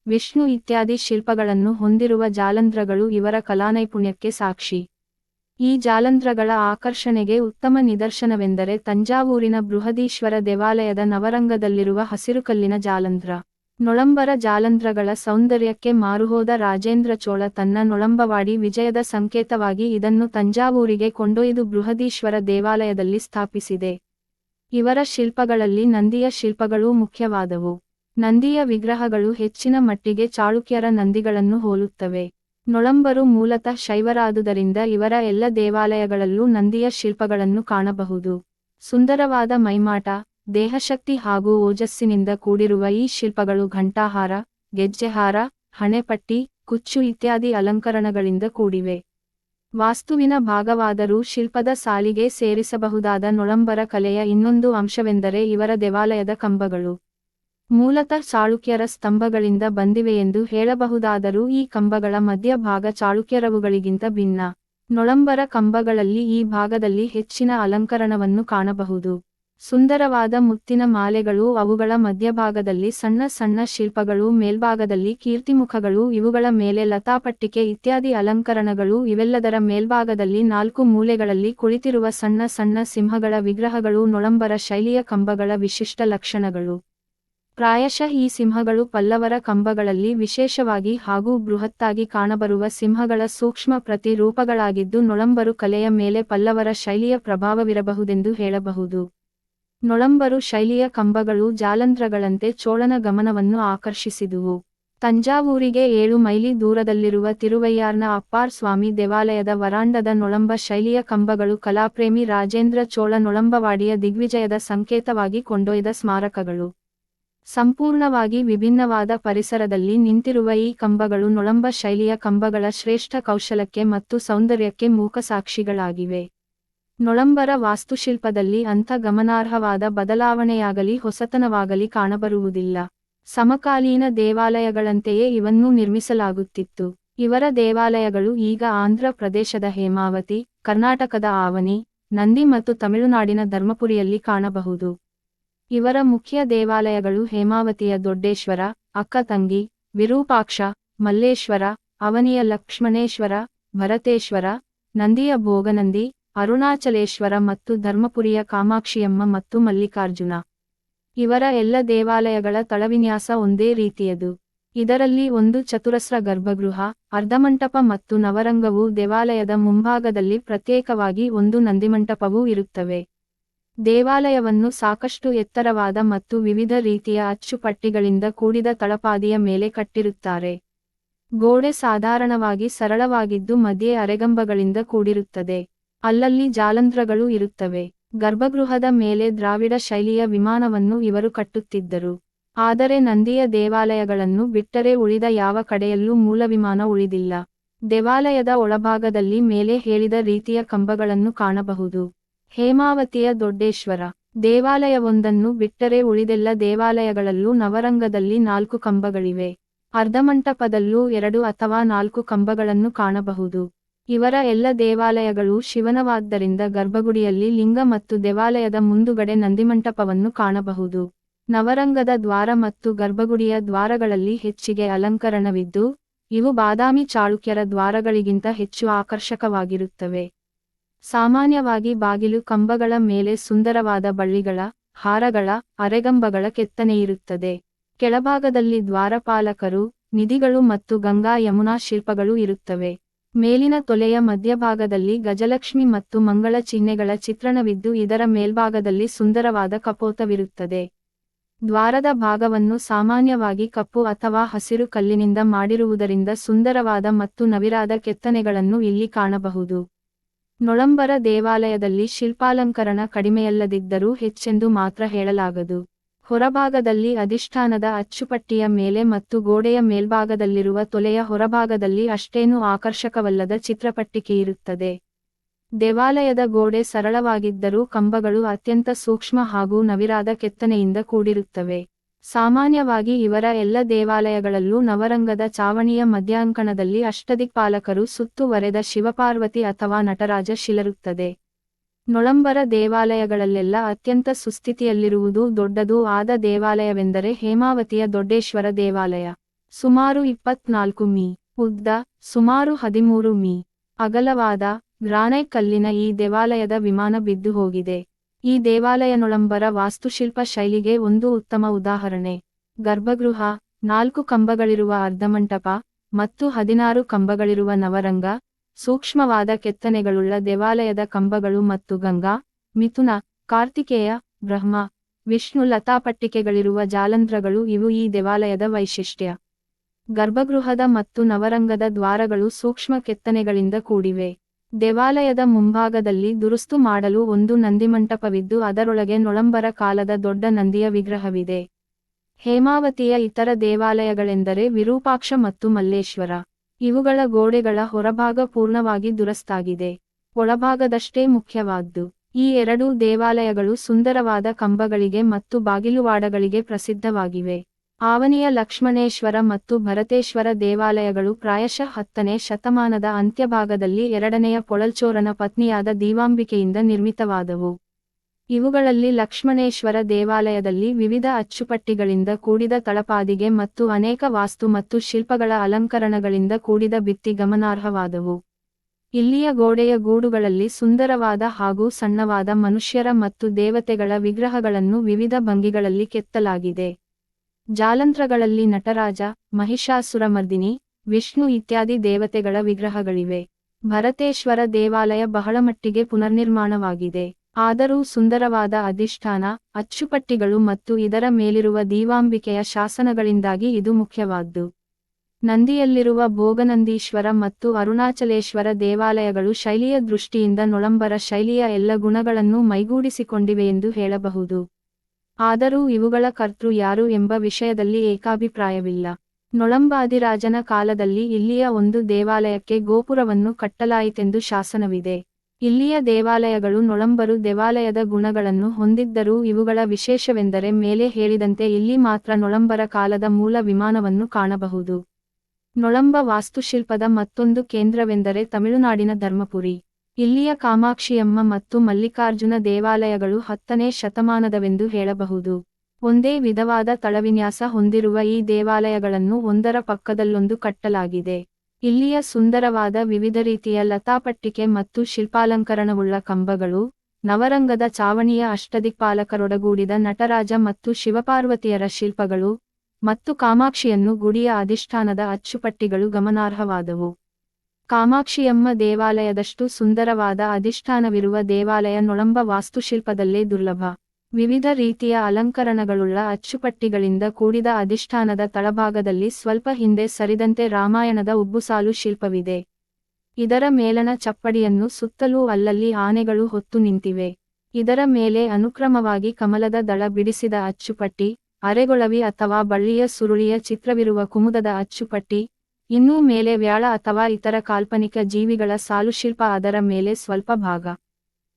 Speaker 1: ವಿಷ್ಣು ಇತ್ಯಾದಿ ಶಿಲ್ಪಗಳನ್ನು ಹೊಂದಿರುವ ಜಾಲಂಧ್ರಗಳು ಇವರ ಕಲಾನೈಪುಣ್ಯಕ್ಕೆ ಸಾಕ್ಷಿ. ಈ ಜಾಲಂಧ್ರಗಳ ಆಕರ್ಷಣೆಗೆ ಉತ್ತಮ ನಿದರ್ಶನವೆಂದರೆ ತಂಜಾವೂರಿನ ಬೃಹದೀಶ್ವರ ದೇವಾಲಯದ ನವರಂಗದಲ್ಲಿರುವ ಹಸಿರುಕಲ್ಲಿನ ಜಾಲಂಧ್ರ ನೊಳಂಬರ ಜಾಲಂಧ್ರಗಳ ಸೌಂದರ್ಯಕ್ಕೆ ಮಾರುಹೋದ ರಾಜೇಂದ್ರ ಚೋಳ ತನ್ನ ನೊಳಂಬವಾಡಿ ವಿಜಯದ ಸಂಕೇತವಾಗಿ ಇದನ್ನು ತಂಜಾವೂರಿಗೆ ಕೊಂಡೊಯ್ದು ಬೃಹದೀಶ್ವರ ದೇವಾಲಯದಲ್ಲಿ ಸ್ಥಾಪಿಸಿದೆ. ಇವರ ಶಿಲ್ಪಗಳಲ್ಲಿ ನಂದಿಯ ಶಿಲ್ಪಗಳೂ ಮುಖ್ಯವಾದವು. ನಂದಿಯ ವಿಗ್ರಹಗಳು ಹೆಚ್ಚಿನ ಮಟ್ಟಿಗೆ ಚಾಳುಕ್ಯರ ನಂದಿಗಳನ್ನು ಹೋಲುತ್ತವೆ. ನೊಳಂಬರು ಮೂಲತಃ ಶೈವರಾದುದರಿಂದ ಇವರ ಎಲ್ಲ ದೇವಾಲಯಗಳಲ್ಲೂ ನಂದಿಯ ಶಿಲ್ಪಗಳನ್ನು ಕಾಣಬಹುದು. ಸುಂದರವಾದ ಮೈಮಾಟ, ದೇಹಶಕ್ತಿ ಹಾಗೂ ಓಜಸ್ಸಿನಿಂದ ಕೂಡಿರುವ ಈ ಶಿಲ್ಪಗಳು ಘಂಟಾಹಾರ, ಗೆಜ್ಜೆಹಾರ, ಹಣೆಪಟ್ಟಿ, ಕುಚ್ಚು ಇತ್ಯಾದಿ ಅಲಂಕರಣಗಳಿಂದ ಕೂಡಿವೆ. ವಾಸ್ತುವಿನ ಭಾಗವಾದರೂ ಶಿಲ್ಪದ ಸಾಲಿಗೆ ಸೇರಿಸಬಹುದಾದ ನೊಳಂಬರ ಕಲೆಯ ಇನ್ನೊಂದು ಅಂಶವೆಂದರೆ ಇವರ ದೇವಾಲಯದ ಕಂಬಗಳು. ಮೂಲತಃ ಚಾಳುಕ್ಯರ ಸ್ತಂಭಗಳಿಂದ ಬಂದಿವೆಯೆಂದು ಹೇಳಬಹುದಾದರೂ ಈ ಕಂಬಗಳ ಮಧ್ಯಭಾಗ ಚಾಳುಕ್ಯರವುಗಳಿಗಿಂತ ಭಿನ್ನ. ನೊಳಂಬರ ಕಂಬಗಳಲ್ಲಿ ಈ ಭಾಗದಲ್ಲಿ ಹೆಚ್ಚಿನ ಅಲಂಕರಣವನ್ನು ಕಾಣಬಹುದು. ಸುಂದರವಾದ ಮುತ್ತಿನ ಮಾಲೆಗಳು ಅವುಗಳ ಮಧ್ಯಭಾಗದಲ್ಲಿ ಸಣ್ಣ ಸಣ್ಣ ಶಿಲ್ಪಗಳು, ಮೇಲ್ಭಾಗದಲ್ಲಿ ಕೀರ್ತಿಮುಖಗಳು, ಇವುಗಳ ಮೇಲೆ ಲತಾಪಟ್ಟಿಕೆ ಇತ್ಯಾದಿ ಅಲಂಕರಣಗಳು, ಇವೆಲ್ಲದರ ಮೇಲ್ಭಾಗದಲ್ಲಿ ನಾಲ್ಕು ಮೂಲೆಗಳಲ್ಲಿ ಕುಳಿತಿರುವ ಸಣ್ಣ ಸಣ್ಣ ಸಿಂಹಗಳ ವಿಗ್ರಹಗಳು, ನೊಳಂಬರ ಶೈಲಿಯ ಕಂಬಗಳ ವಿಶಿಷ್ಟ ಲಕ್ಷಣಗಳು. ಪ್ರಾಯಶಃ ಈ ಸಿಂಹಗಳು ಪಲ್ಲವರ ಕಂಬಗಳಲ್ಲಿ ವಿಶೇಷವಾಗಿ ಹಾಗೂ ಬೃಹತ್ತಾಗಿ ಕಾಣಬರುವ ಸಿಂಹಗಳ ಸೂಕ್ಷ್ಮ ಪ್ರತಿರೂಪಗಳಾಗಿದ್ದು ನೊಳಂಬರು ಕಲೆಯ ಮೇಲೆ ಪಲ್ಲವರ ಶೈಲಿಯ ಪ್ರಭಾವವಿರಬಹುದೆಂದು ಹೇಳಬಹುದು. ನೊಳಂಬರು ಶೈಲಿಯ ಕಂಬಗಳು ಜಾಲಂಧ್ರಗಳಂತೆ ಚೋಳನ ಗಮನವನ್ನು ಆಕರ್ಷಿಸಿದುವು. ತಂಜಾವೂರಿಗೆ ಏಳು ಮೈಲಿ ದೂರದಲ್ಲಿರುವ ತಿರುವಯ್ಯಾರ್ನ ಅಪ್ಪಾರ್ ಸ್ವಾಮಿ ದೇವಾಲಯದ ವರಾಂಡದ ನೊಳಂಬ ಶೈಲಿಯ ಕಂಬಗಳು ಕಲಾಪ್ರೇಮಿ ರಾಜೇಂದ್ರ ಚೋಳ ನೊಳಂಬವಾಡಿಯ ದಿಗ್ವಿಜಯದ ಸಂಕೇತವಾಗಿ ಕೊಂಡೊಯ್ದ ಸ್ಮಾರಕಗಳು. ಸಂಪೂರ್ಣವಾಗಿ ವಿಭಿನ್ನವಾದ ಪರಿಸರದಲ್ಲಿ ನಿಂತಿರುವ ಈ ಕಂಬಗಳು ನೊಳಂಬ ಶೈಲಿಯ ಕಂಬಗಳ ಶ್ರೇಷ್ಠ ಕೌಶಲಕ್ಕೆ ಮತ್ತು ಸೌಂದರ್ಯಕ್ಕೆ ಮೂಕಸಾಕ್ಷಿಗಳಾಗಿವೆ ನೊಳಂಬರ ವಾಸ್ತುಶಿಲ್ಪದಲ್ಲಿ ಅಂಥ ಗಮನಾರ್ಹವಾದ ಬದಲಾವಣೆಯಾಗಲಿ ಹೊಸತನವಾಗಲಿ ಕಾಣಬರುವುದಿಲ್ಲ. ಸಮಕಾಲೀನ ದೇವಾಲಯಗಳಂತೆಯೇ ಇವನ್ನೂ ನಿರ್ಮಿಸಲಾಗುತ್ತಿತ್ತು. ಇವರ ದೇವಾಲಯಗಳು ಈಗ ಆಂಧ್ರ ಪ್ರದೇಶದ ಹೇಮಾವತಿ, ಕರ್ನಾಟಕದ ಆವನಿ, ನಂದಿ ಮತ್ತು ತಮಿಳುನಾಡಿನ ಧರ್ಮಪುರಿಯಲ್ಲಿ ಕಾಣಬಹುದು. ಇವರ ಮುಖ್ಯ ದೇವಾಲಯಗಳು ಹೇಮಾವತಿಯ ದೊಡ್ಡೇಶ್ವರ ಅಕ್ಕತಂಗಿ ವಿರೂಪಾಕ್ಷ, ಮಲ್ಲೇಶ್ವರ, ಅವನಿಯ ಲಕ್ಷ್ಮಣೇಶ್ವರ, ಭರತೇಶ್ವರ, ನಂದಿಯ ಭೋಗನಂದಿ, ಅರುಣಾಚಲೇಶ್ವರ ಮತ್ತು ಧರ್ಮಪುರಿಯ ಕಾಮಾಕ್ಷಿಯಮ್ಮ ಮತ್ತು ಮಲ್ಲಿಕಾರ್ಜುನ. ಇವರ ಎಲ್ಲ ದೇವಾಲಯಗಳ ತಳವಿನ್ಯಾಸ ಒಂದೇ ರೀತಿಯದು. ಇದರಲ್ಲಿ ಒಂದು ಚತುರಸ್ರ ಗರ್ಭಗೃಹ, ಅರ್ಧಮಂಟಪ ಮತ್ತು ನವರಂಗವು ದೇವಾಲಯದ ಮುಂಭಾಗದಲ್ಲಿ ಪ್ರತ್ಯೇಕವಾಗಿ ಒಂದು ನಂದಿಮಂಟಪವೂ ಇರುತ್ತವೆ. ದೇವಾಲಯವನ್ನು ಸಾಕಷ್ಟು ಎತ್ತರವಾದ ಮತ್ತು ವಿವಿಧ ರೀತಿಯ ಅಚ್ಚುಪಟ್ಟಿಗಳಿಂದ ಕೂಡಿದ ತಳಪಾದಿಯ ಮೇಲೆ ಕಟ್ಟಿರುತ್ತಾರೆ. ಗೋಡೆ ಸಾಧಾರಣವಾಗಿ ಸರಳವಾಗಿದ್ದು ಮಧ್ಯೆ ಅರೆಗಂಬಗಳಿಂದ ಕೂಡಿರುತ್ತದೆ. ಅಲ್ಲಲ್ಲಿ ಜಾಲಂಧ್ರಗಳು ಇರುತ್ತವೆ. ಗರ್ಭಗೃಹದ ಮೇಲೆ ದ್ರಾವಿಡ ಶೈಲಿಯ ವಿಮಾನವನ್ನು ಇವರು ಕಟ್ಟುತ್ತಿದ್ದರು. ಆದರೆ ನಂದಿಯ ದೇವಾಲಯಗಳನ್ನು ಬಿಟ್ಟರೆ ಉಳಿದ ಯಾವ ಕಡೆಯಲ್ಲೂ ಮೂಲ ವಿಮಾನ ಉಳಿದಿಲ್ಲ. ದೇವಾಲಯದ ಒಳಭಾಗದಲ್ಲಿ ಮೇಲೆ ಹೇಳಿದ ರೀತಿಯ ಕಂಬಗಳನ್ನು ಕಾಣಬಹುದು. ಹೇಮಾವತಿಯ ದೊಡ್ಡೇಶ್ವರ, ದೇವಾಲಯವೊಂದನ್ನು ಬಿಟ್ಟರೆ ಉಳಿದೆಲ್ಲ ದೇವಾಲಯಗಳಲ್ಲೂ ನವರಂಗದಲ್ಲಿ ನಾಲ್ಕು ಕಂಬಗಳಿವೆ. ಅರ್ಧಮಂಟಪದಲ್ಲೂ ಎರಡು ಅಥವಾ ನಾಲ್ಕು ಕಂಬಗಳನ್ನು ಕಾಣಬಹುದು. ಇವರ ಎಲ್ಲ ದೇವಾಲಯಗಳು ಶಿವನವಾದ್ದರಿಂದ ಗರ್ಭಗುಡಿಯಲ್ಲಿ ಲಿಂಗ ಮತ್ತು ದೇವಾಲಯದ ಮುಂದುಗಡೆ ನಂದಿಮಂಟಪವನ್ನು ಕಾಣಬಹುದು. ನವರಂಗದ ದ್ವಾರ ಮತ್ತು ಗರ್ಭಗುಡಿಯ ದ್ವಾರಗಳಲ್ಲಿ ಹೆಚ್ಚಿಗೆ ಅಲಂಕರಣವಿದ್ದು, ಇವು ಬಾದಾಮಿ ಚಾಳುಕ್ಯರ ದ್ವಾರಗಳಿಗಿಂತ ಹೆಚ್ಚು ಆಕರ್ಷಕವಾಗಿರುತ್ತವೆ. ಸಾಮಾನ್ಯವಾಗಿ ಬಾಗಿಲು ಕಂಬಗಳ ಮೇಲೆ ಸುಂದರವಾದ ಬಳ್ಳಿಗಳ, ಹಾರಗಳ, ಅರೆಗಂಬಗಳ ಕೆತ್ತನೆಯಿರುತ್ತದೆ ಕೆಳಭಾಗದಲ್ಲಿ ದ್ವಾರಪಾಲಕರು, ನಿಧಿಗಳು ಮತ್ತು ಗಂಗಾ ಯಮುನಾ ಶಿಲ್ಪಗಳು ಇರುತ್ತವೆ. ಮೇಲಿನ ತೊಲೆಯ ಮಧ್ಯಭಾಗದಲ್ಲಿ ಗಜಲಕ್ಷ್ಮಿ ಮತ್ತು ಮಂಗಳ ಚಿಹ್ನೆಗಳ ಚಿತ್ರಣವಿದ್ದು ಇದರ ಮೇಲ್ಭಾಗದಲ್ಲಿ ಸುಂದರವಾದ ಕಪೋತವಿರುತ್ತದೆ. ದ್ವಾರದ ಭಾಗವನ್ನು ಸಾಮಾನ್ಯವಾಗಿ ಕಪ್ಪು ಅಥವಾ ಹಸಿರು ಕಲ್ಲಿನಿಂದ ಮಾಡಿರುವುದರಿಂದ ಸುಂದರವಾದ ಮತ್ತು ನವಿರಾದ ಕೆತ್ತನೆಗಳನ್ನು ಇಲ್ಲಿ ಕಾಣಬಹುದು. ನೊಳಂಬರ ದೇವಾಲಯದಲ್ಲಿ ಶಿಲ್ಪಾಲಂಕರಣ ಕಡಿಮೆಯಲ್ಲದಿದ್ದರೂ ಹೆಚ್ಚೆಂದು ಮಾತ್ರ ಹೇಳಲಾಗದು. ಹೊರಭಾಗದಲ್ಲಿ ಅಧಿಷ್ಠಾನದ ಅಚ್ಚುಪಟ್ಟಿಯ ಮೇಲೆ ಮತ್ತು ಗೋಡೆಯ ಮೇಲ್ಭಾಗದಲ್ಲಿರುವ ತೊಲೆಯ ಹೊರಭಾಗದಲ್ಲಿ ಅಷ್ಟೇನೂ ಆಕರ್ಷಕವಲ್ಲದ ಚಿತ್ರಪಟ್ಟಿಕೆಯಿರುತ್ತದೆ ದೇವಾಲಯದ ಗೋಡೆ ಸರಳವಾಗಿದ್ದರೂ ಕಂಬಗಳು ಅತ್ಯಂತ ಸೂಕ್ಷ್ಮ ಹಾಗೂ ನವಿರಾದ ಕೆತ್ತನೆಯಿಂದ ಕೂಡಿರುತ್ತವೆ. ಸಾಮಾನ್ಯವಾಗಿ ಇವರ ಎಲ್ಲ ದೇವಾಲಯಗಳಲ್ಲೂ ನವರಂಗದ ಚಾವಣಿಯ ಮಧ್ಯಾಂಕಣದಲ್ಲಿ ಅಷ್ಟದಿಕ್ಪಾಲಕರು ಸುತ್ತುವರೆದ ಶಿವಪಾರ್ವತಿ ಅಥವಾ ನಟರಾಜ ಶಿಲರುತ್ತದೆ. ನೊಳಂಬರ ದೇವಾಲಯಗಳಲ್ಲೆಲ್ಲ ಅತ್ಯಂತ ಸುಸ್ಥಿತಿಯಲ್ಲಿರುವುದು ದೊಡ್ಡದೂ ಆದ ದೇವಾಲಯವೆಂದರೆ ಹೇಮಾವತಿಯ ದೊಡ್ಡೇಶ್ವರ ದೇವಾಲಯ. ಸುಮಾರು ಇಪ್ಪತ್ನಾಲ್ಕು ಮೀ. ಉದ್ದ, ಸುಮಾರು ಹದಿಮೂರು ಮೀ. ಅಗಲವಾದ ಗ್ರಾನೈಟ್ ಕಲ್ಲಿನ ಈ ದೇವಾಲಯದ ವಿಮಾನ ಬಿದ್ದು ಹೋಗಿದೆ ಈ ದೇವಾಲಯನೊಳಂಬರ ವಾಸ್ತುಶಿಲ್ಪ ಶೈಲಿಗೆ ಒಂದು ಉತ್ತಮ ಉದಾಹರಣೆ. ಗರ್ಭಗೃಹ, ನಾಲ್ಕು ಕಂಬಗಳಿರುವ ಅರ್ಧಮಂಟಪ ಮತ್ತು ಹದಿನಾರು ಕಂಬಗಳಿರುವ ನವರಂಗ, ಸೂಕ್ಷ್ಮವಾದ ಕೆತ್ತನೆಗಳುಳ್ಳ ದೇವಾಲಯದ ಕಂಬಗಳು ಮತ್ತು ಗಂಗಾ, ಮಿಥುನ, ಕಾರ್ತಿಕೇಯ, ಬ್ರಹ್ಮ, ವಿಷ್ಣು ಲತಾಪಟ್ಟಿಕೆಗಳಿರುವ ಜಾಲಂಧ್ರಗಳು ಇವು ಈ ದೇವಾಲಯದ ವೈಶಿಷ್ಟ್ಯ. ಗರ್ಭಗೃಹದ ಮತ್ತು ನವರಂಗದ ದ್ವಾರಗಳು ಸೂಕ್ಷ್ಮ ಕೆತ್ತನೆಗಳಿಂದ ಕೂಡಿವೆ. ದೇವಾಲಯದ ಮುಂಭಾಗದಲ್ಲಿ ದುರುಸ್ತು ಮಾಡಲು ಒಂದು ನಂದಿಮಂಟಪವಿದ್ದು ಅದರೊಳಗೆ ನೊಳಂಬರ ಕಾಲದ ದೊಡ್ಡ ನಂದಿಯ ವಿಗ್ರಹವಿದೆ. ಹೇಮಾವತಿಯ ಇತರ ದೇವಾಲಯಗಳೆಂದರೆ ವಿರೂಪಾಕ್ಷ ಮತ್ತು ಮಲ್ಲೇಶ್ವರ. ಇವುಗಳ ಗೋಡೆಗಳ ಹೊರಭಾಗ ಪೂರ್ಣವಾಗಿ ದುರಸ್ತಾಗಿದೆ. ಒಳಭಾಗದಷ್ಟೇ ಮುಖ್ಯವಾದ್ದು. ಈ ಎರಡೂ ದೇವಾಲಯಗಳು ಸುಂದರವಾದ ಕಂಬಗಳಿಗೆ ಮತ್ತು ಬಾಗಿಲುವಾಡಗಳಿಗೆ ಪ್ರಸಿದ್ಧವಾಗಿವೆ. ಆವನಿಯ ಲಕ್ಷ್ಮಣೇಶ್ವರ ಮತ್ತು ಭರತೇಶ್ವರ ದೇವಾಲಯಗಳು ಪ್ರಾಯಶಃ ಹತ್ತನೇ ಶತಮಾನದ ಅಂತ್ಯಭಾಗದಲ್ಲಿ ಎರಡನೆಯ ಪೊಳಲ್ಚೋರನ ಪತ್ನಿಯಾದ ದೀವಾಂಬಿಕೆಯಿಂದ ನಿರ್ಮಿತವಾದವು. ಇವುಗಳಲ್ಲಿ ಲಕ್ಷ್ಮಣೇಶ್ವರ ದೇವಾಲಯದಲ್ಲಿ ವಿವಿಧ ಅಚ್ಚುಪಟ್ಟಿಗಳಿಂದ ಕೂಡಿದ ತಳಪಾದಿಗೆ ಮತ್ತು ಅನೇಕ ವಾಸ್ತು ಮತ್ತು ಶಿಲ್ಪಗಳ ಅಲಂಕರಣಗಳಿಂದ ಕೂಡಿದ ಭಿತ್ತಿ ಗಮನಾರ್ಹವಾದವು. ಇಲ್ಲಿಯ ಗೋಡೆಯ ಗೂಡುಗಳಲ್ಲಿ ಸುಂದರವಾದ ಹಾಗೂ ಸಣ್ಣವಾದ ಮನುಷ್ಯರ ಮತ್ತು ದೇವತೆಗಳ ವಿಗ್ರಹಗಳನ್ನು ವಿವಿಧ ಭಂಗಿಗಳಲ್ಲಿ ಕೆತ್ತಲಾಗಿದೆ. ಜಾಲಂತ್ರಗಳಲ್ಲಿ ನಟರಾಜ ಮಹಿಷಾಸುರಮರ್ದಿನಿ ವಿಷ್ಣು ಇತ್ಯಾದಿ ದೇವತೆಗಳ ವಿಗ್ರಹಗಳಿವೆ. ಭರತೇಶ್ವರ ದೇವಾಲಯ ಬಹಳ ಮಟ್ಟಿಗೆ ಪುನರ್ನಿರ್ಮಾಣವಾಗಿದೆ. ಆದರೂ ಸುಂದರವಾದ ಅಧಿಷ್ಠಾನ ಅಚ್ಚುಪಟ್ಟಿಗಳು ಮತ್ತು ಇದರ ಮೇಲಿರುವ ದೀವಾಂಬಿಕೆಯ ಶಾಸನಗಳಿಂದಾಗಿ ಇದು ಮುಖ್ಯವಾದ್ದು. ನಂದಿಯಲ್ಲಿರುವ ಭೋಗನಂದೀಶ್ವರ ಮತ್ತು ಅರುಣಾಚಲೇಶ್ವರ ದೇವಾಲಯಗಳು ಶೈಲಿಯ ದೃಷ್ಟಿಯಿಂದ ನೊಳಂಬರ ಶೈಲಿಯ ಎಲ್ಲ ಗುಣಗಳನ್ನು ಮೈಗೂಡಿಸಿಕೊಂಡಿವೆಯೆಂದು ಹೇಳಬಹುದು. ಆದರೂ ಇವುಗಳ ಕರ್ತೃ ಯಾರು ಎಂಬ ವಿಷಯದಲ್ಲಿ ಏಕಾಭಿಪ್ರಾಯವಿಲ್ಲ. ನೊಳಂಬಾದಿರಾಜನ ಕಾಲದಲ್ಲಿ ಇಲ್ಲಿಯ ಒಂದು ದೇವಾಲಯಕ್ಕೆ ಗೋಪುರವನ್ನು ಕಟ್ಟಲಾಯಿತೆಂದು ಶಾಸನವಿದೆ. ಇಲ್ಲಿಯ ದೇವಾಲಯಗಳು ನೊಳಂಬರು ದೇವಾಲಯದ ಗುಣಗಳನ್ನು ಹೊಂದಿದ್ದರೂ ಇವುಗಳ ವಿಶೇಷವೆಂದರೆ ಮೇಲೆ ಹೇಳಿದಂತೆ ಇಲ್ಲಿ ಮಾತ್ರ ನೊಳಂಬರ ಕಾಲದ ಮೂಲ ವಿಮಾನವನ್ನು ಕಾಣಬಹುದು. ನೊಳಂಬ ವಾಸ್ತುಶಿಲ್ಪದ ಮತ್ತೊಂದು ಕೇಂದ್ರವೆಂದರೆ ತಮಿಳುನಾಡಿನ ಧರ್ಮಪುರಿ. ಇಲ್ಲಿಯ ಕಾಮಾಕ್ಷಿಯಮ್ಮ ಮತ್ತು ಮಲ್ಲಿಕಾರ್ಜುನ ದೇವಾಲಯಗಳು ಹತ್ತನೇ ಶತಮಾನದವೆಂದು ಹೇಳಬಹುದು. ಒಂದೇ ವಿಧವಾದ ತಳವಿನ್ಯಾಸ ಹೊಂದಿರುವ ಈ ದೇವಾಲಯಗಳನ್ನು ಒಂದರ ಪಕ್ಕದಲ್ಲೊಂದು ಕಟ್ಟಲಾಗಿದೆ. ಇಲ್ಲಿಯ ಸುಂದರವಾದ ವಿವಿಧ ರೀತಿಯ ಲತಾಪಟ್ಟಿಕೆ ಮತ್ತು ಶಿಲ್ಪಾಲಂಕರಣವುಳ್ಳ ಕಂಬಗಳು, ನವರಂಗದ ಚಾವಣಿಯ ಅಷ್ಟದಿಕ್ಪಾಲಕರೊಡಗೂಡಿದ ನಟರಾಜ ಮತ್ತು ಶಿವಪಾರ್ವತಿಯರ ಶಿಲ್ಪಗಳು ಮತ್ತು ಕಾಮಾಕ್ಷಿಯನ್ನು ಗುಡಿಯ ಅಧಿಷ್ಠಾನದ ಅಚ್ಚುಪಟ್ಟಿಗಳು ಗಮನಾರ್ಹವಾದವು. ಕಾಮಾಕ್ಷಿಯಮ್ಮ ದೇವಾಲಯದಷ್ಟು ಸುಂದರವಾದ ಅಧಿಷ್ಠಾನವಿರುವ ದೇವಾಲಯ ನೊಳಂಬ ವಾಸ್ತುಶಿಲ್ಪದಲ್ಲೇ ದುರ್ಲಭ. ವಿವಿಧ ರೀತಿಯ ಅಲಂಕರಣಗಳುಳ್ಳ ಅಚ್ಚುಪಟ್ಟಿಗಳಿಂದ ಕೂಡಿದ ಅಧಿಷ್ಠಾನದ ತಳಭಾಗದಲ್ಲಿ ಸ್ವಲ್ಪ ಹಿಂದೆ ಸರಿದಂತೆ ರಾಮಾಯಣದ ಉಬ್ಬುಸಾಲು ಶಿಲ್ಪವಿದೆ. ಇದರ ಮೇಲನ ಚಪ್ಪಡಿಯನ್ನು ಸುತ್ತಲೂ ಅಲ್ಲಲ್ಲಿ ಆನೆಗಳು ಹೊತ್ತು ನಿಂತಿವೆ. ಇದರ ಮೇಲೆ ಅನುಕ್ರಮವಾಗಿ ಕಮಲದ ದಳ ಬಿಡಿಸಿದ ಅಚ್ಚುಪಟ್ಟಿ, ಅರೆಗೊಳವಿ ಅಥವಾ ಬಳ್ಳಿಯ ಸುರುಳಿಯ ಚಿತ್ರವಿರುವ ಕುಮುದದ ಅಚ್ಚುಪಟ್ಟಿ ಇನ್ನೂ ಮೇಲೆ ವ್ಯಾಳ ಅಥವಾ ಇತರ ಕಾಲ್ಪನಿಕ ಜೀವಿಗಳ ಸಾಲುಶಿಲ್ಪ ಅದರ ಮೇಲೆ ಸ್ವಲ್ಪ ಭಾಗ.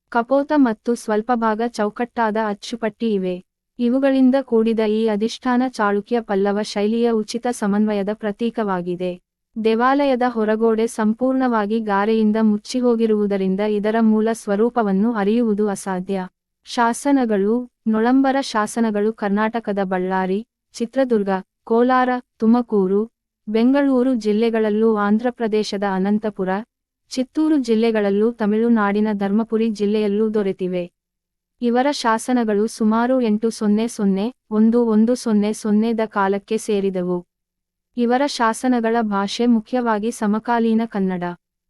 Speaker 1: ಕಪೋತ ಮತ್ತು ಸ್ವಲ್ಪ ಭಾಗ ಚೌಕಟ್ಟಾದ ಅಚ್ಚುಪಟ್ಟಿ ಇವೆ. ಇವುಗಳಿಂದ ಕೂಡಿದ ಈ ಅಧಿಷ್ಠಾನ ಚಾಳುಕ್ಯ ಪಲ್ಲವ ಶೈಲಿಯ ಉಚಿತ ಸಮನ್ವಯದ ಪ್ರತೀಕವಾಗಿದೆ. ದೇವಾಲಯದ ಹೊರಗೋಡೆ ಸಂಪೂರ್ಣವಾಗಿ ಗಾರೆಯಿಂದ ಮುಚ್ಚಿಹೋಗಿರುವುದರಿಂದ ಇದರ ಮೂಲ ಸ್ವರೂಪವನ್ನು ಅರಿಯುವುದು ಅಸಾಧ್ಯ. ಶಾಸನಗಳು, ನೊಳಂಬರ ಶಾಸನಗಳು ಕರ್ನಾಟಕದ ಬಳ್ಳಾರಿ, ಚಿತ್ರದುರ್ಗ, ಕೋಲಾರ, ತುಮಕೂರು ಬೆಂಗಳೂರು ಜಿಲ್ಲೆಗಳಲ್ಲೂ ಆಂಧ್ರಪ್ರದೇಶದ ಅನಂತಪುರ, ಚಿತ್ತೂರು ಜಿಲ್ಲೆಗಳಲ್ಲೂ ತಮಿಳುನಾಡಿನ ಧರ್ಮಪುರಿ ಜಿಲ್ಲೆಯಲ್ಲೂ ದೊರೆತಿವೆ. ಇವರ ಶಾಸನಗಳು ಸುಮಾರು ಎಂಟು ಸೊನ್ನೆ ಸೊನ್ನೆ ಒಂದು ಒಂದು ಸೊನ್ನೆ ಸೊನ್ನೆದ ಕಾಲಕ್ಕೆ ಸೇರಿದವು. ಇವರ ಶಾಸನಗಳ ಭಾಷೆ ಮುಖ್ಯವಾಗಿ ಸಮಕಾಲೀನ ಕನ್ನಡ,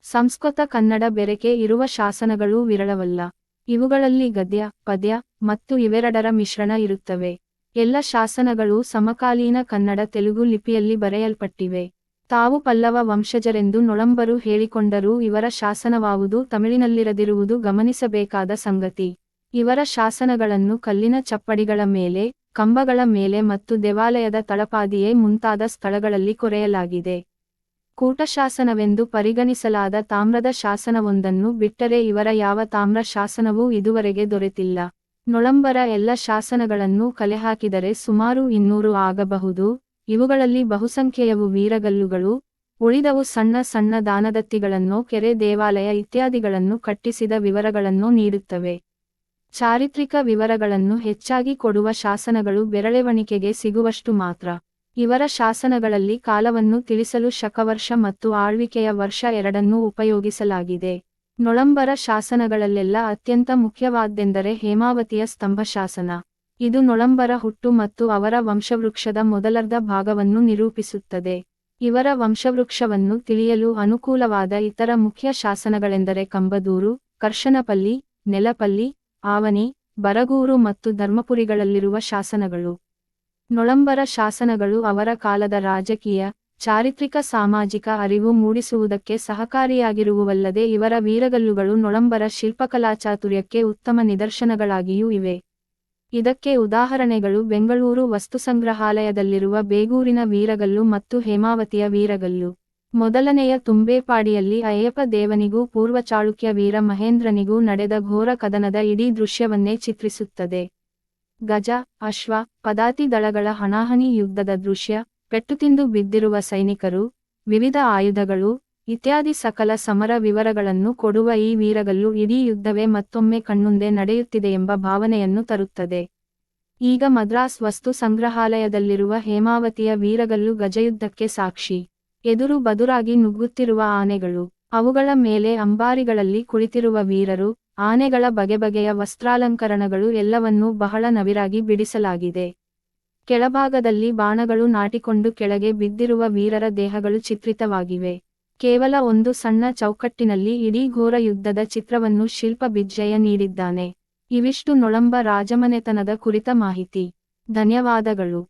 Speaker 1: ಸಂಸ್ಕೃತ ಕನ್ನಡ ಬೆರಕೆ ಇರುವ ಶಾಸನಗಳೂ ವಿರಳವಲ್ಲ. ಇವುಗಳಲ್ಲಿ ಗದ್ಯ, ಪದ್ಯ ಮತ್ತು ಇವೆರಡರ ಮಿಶ್ರಣ ಇರುತ್ತವೆ. ಎಲ್ಲ ಶಾಸನಗಳು ಸಮಕಾಲೀನ ಕನ್ನಡ ತೆಲುಗು ಲಿಪಿಯಲ್ಲಿ ಬರೆಯಲ್ಪಟ್ಟಿವೆ. ತಾವು ಪಲ್ಲವ ವಂಶಜರೆಂದು ನೊಳಂಬರು ಹೇಳಿಕೊಂಡರೂ ಇವರ ಶಾಸನವಾವುದು ತಮಿಳಿನಲ್ಲಿರದಿರುವುದು ಗಮನಿಸಬೇಕಾದ ಸಂಗತಿ. ಇವರ ಶಾಸನಗಳನ್ನು ಕಲ್ಲಿನ ಚಪ್ಪಡಿಗಳ ಮೇಲೆ, ಕಂಬಗಳ ಮೇಲೆ ಮತ್ತು ದೇವಾಲಯದ ತಳಪಾದಿಯೇ ಮುಂತಾದ ಸ್ಥಳಗಳಲ್ಲಿ ಕೊರೆಯಲಾಗಿದೆ. ಕೂಟಶಾಸನವೆಂದು ಪರಿಗಣಿಸಲಾದ ತಾಮ್ರದ ಶಾಸನವೊಂದನ್ನು ಬಿಟ್ಟರೆ ಇವರ ಯಾವ ತಾಮ್ರ ಶಾಸನವೂ ಇದುವರೆಗೆ ದೊರೆತಿಲ್ಲ. ನೊಳಂಬರ ಎಲ್ಲ ಶಾಸನಗಳನ್ನು ಕಲೆಹಾಕಿದರೆ ಸುಮಾರು ಇನ್ನೂರು ಆಗಬಹುದು. ಇವುಗಳಲ್ಲಿ ಬಹುಸಂಖ್ಯೆಯವು ವೀರಗಲ್ಲುಗಳು, ಉಳಿದವು ಸಣ್ಣ ಸಣ್ಣ ದಾನದತ್ತಿಗಳನ್ನು, ಕೆರೆ, ದೇವಾಲಯ ಇತ್ಯಾದಿಗಳನ್ನು ಕಟ್ಟಿಸಿದ ವಿವರಗಳನ್ನು ನೀಡುತ್ತವೆ. ಚಾರಿತ್ರಿಕ ವಿವರಗಳನ್ನು ಹೆಚ್ಚಾಗಿ ಕೊಡುವ ಶಾಸನಗಳು ಬೆರಳೆವಣಿಕೆಗೆ ಸಿಗುವಷ್ಟು ಮಾತ್ರ. ಇವರ ಶಾಸನಗಳಲ್ಲಿ ಕಾಲವನ್ನು ತಿಳಿಸಲು ಶಕವರ್ಷ ಮತ್ತು ಆಳ್ವಿಕೆಯ ವರ್ಷ ಎರಡನ್ನೂ ಉಪಯೋಗಿಸಲಾಗಿದೆ. ನೊಳಂಬರ ಶಾಸನಗಳಲ್ಲೆಲ್ಲ ಅತ್ಯಂತ ಮುಖ್ಯವಾದ್ದೆಂದರೆ ಹೇಮಾವತಿಯ ಸ್ತಂಭ ಶಾಸನ. ಇದು ನೊಳಂಬರ ಹುಟ್ಟು ಮತ್ತು ಅವರ ವಂಶವೃಕ್ಷದ ಮೊದಲರ್ಧ ಭಾಗವನ್ನು ನಿರೂಪಿಸುತ್ತದೆ. ಇವರ ವಂಶವೃಕ್ಷವನ್ನು ತಿಳಿಯಲು ಅನುಕೂಲವಾದ ಇತರ ಮುಖ್ಯ ಶಾಸನಗಳೆಂದರೆ ಕಂಬದೂರು ಕರ್ಷನಪಲ್ಲಿ ನೆಲಪಲ್ಲಿ, ಆವನಿ, ಬರಗೂರು ಮತ್ತು ಧರ್ಮಪುರಿಗಳಲ್ಲಿರುವ ಶಾಸನಗಳು. ನೊಳಂಬರ ಶಾಸನಗಳು ಅವರ ಕಾಲದ ರಾಜಕೀಯ ಚಾರಿತ್ರಿಕ ಸಾಮಾಜಿಕ ಅರಿವು ಮೂಡಿಸುವುದಕ್ಕೆ ಸಹಕಾರಿಯಾಗಿರುವುವಲ್ಲದೆ ಇವರ ವೀರಗಲ್ಲುಗಳು ನೊಳಂಬರ ಶಿಲ್ಪಕಲಾಚಾತುರ್ಯಕ್ಕೆ ಉತ್ತಮ ನಿದರ್ಶನಗಳಾಗಿಯೂ ಇವೆ. ಇದಕ್ಕೆ ಉದಾಹರಣೆಗಳು ಬೆಂಗಳೂರು ವಸ್ತುಸಂಗ್ರಹಾಲಯದಲ್ಲಿರುವ ಬೇಗೂರಿನ ವೀರಗಲ್ಲು ಮತ್ತು ಹೇಮಾವತಿಯ ವೀರಗಲ್ಲು. ಮೊದಲನೆಯ ತುಂಬೇಪಾಡಿಯಲ್ಲಿ ಅಯ್ಯಪ್ಪ ದೇವನಿಗೂ ಪೂರ್ವ ಚಾಳುಕ್ಯ ವೀರ ಮಹೇಂದ್ರನಿಗೂ ನಡೆದ ಘೋರ ಕದನದ ಇಡೀ ದೃಶ್ಯವನ್ನೇ ಚಿತ್ರಿಸುತ್ತದೆ. ಗಜ, ಅಶ್ವ, ಪದಾತಿ ದಳಗಳ ಹಣಾಹಣಿ ಯುದ್ಧದ ದೃಶ್ಯ ಪೆಟ್ಟುತಿಂದು ಬಿದ್ದಿರುವ ಸೈನಿಕರು, ವಿವಿಧ ಆಯುಧಗಳು, ಇತ್ಯಾದಿ ಸಕಲ ಸಮರ ವಿವರಗಳನ್ನು ಕೊಡುವ ಈ ವೀರಗಲ್ಲು ಇಡೀ ಯುದ್ಧವೇ ಮತ್ತೊಮ್ಮೆ ಕಣ್ಣುಂದೆ ನಡೆಯುತ್ತಿದೆ ಎಂಬ ಭಾವನೆಯನ್ನು ತರುತ್ತದೆ. ಈಗ ಮದ್ರಾಸ್ ವಸ್ತು ಸಂಗ್ರಹಾಲಯದಲ್ಲಿರುವ ಹೇಮಾವತಿಯ ವೀರಗಲ್ಲು ಗಜಯುದ್ಧಕ್ಕೆ ಸಾಕ್ಷಿ. ಎದುರು ಬದುರಾಗಿ ನುಗ್ಗುತ್ತಿರುವ ಆನೆಗಳು, ಅವುಗಳ ಮೇಲೆ ಅಂಬಾರಿಗಳಲ್ಲಿ ಕುಳಿತಿರುವ ವೀರರು, ಆನೆಗಳ ಬಗೆಬಗೆಯ ವಸ್ತ್ರಾಲಂಕರಣಗಳು ಎಲ್ಲವನ್ನೂ ಬಹಳ ನವಿರಾಗಿ ಬಿಡಿಸಲಾಗಿದೆ. ಕೆಳಭಾಗದಲ್ಲಿ ಬಾಣಗಳು ನಾಟಿಕೊಂಡು ಕೆಳಗೆ ಬಿದ್ದಿರುವ ವೀರರ ದೇಹಗಳು ಚಿತ್ರಿತವಾಗಿವೆ. ಕೇವಲ ಒಂದು ಸಣ್ಣ ಚೌಕಟ್ಟಿನಲ್ಲಿ ಇಡೀ ಘೋರ ಯುದ್ಧದ ಚಿತ್ರವನ್ನು ಶಿಲ್ಪ ಬಿಜ್ಜಯ ನೀಡಿದ್ದಾನೆ. ಇವಿಷ್ಟು ನೊಳಂಬ ರಾಜಮನೆತನದ ಕುರಿತ ಮಾಹಿತಿ. ಧನ್ಯವಾದಗಳು.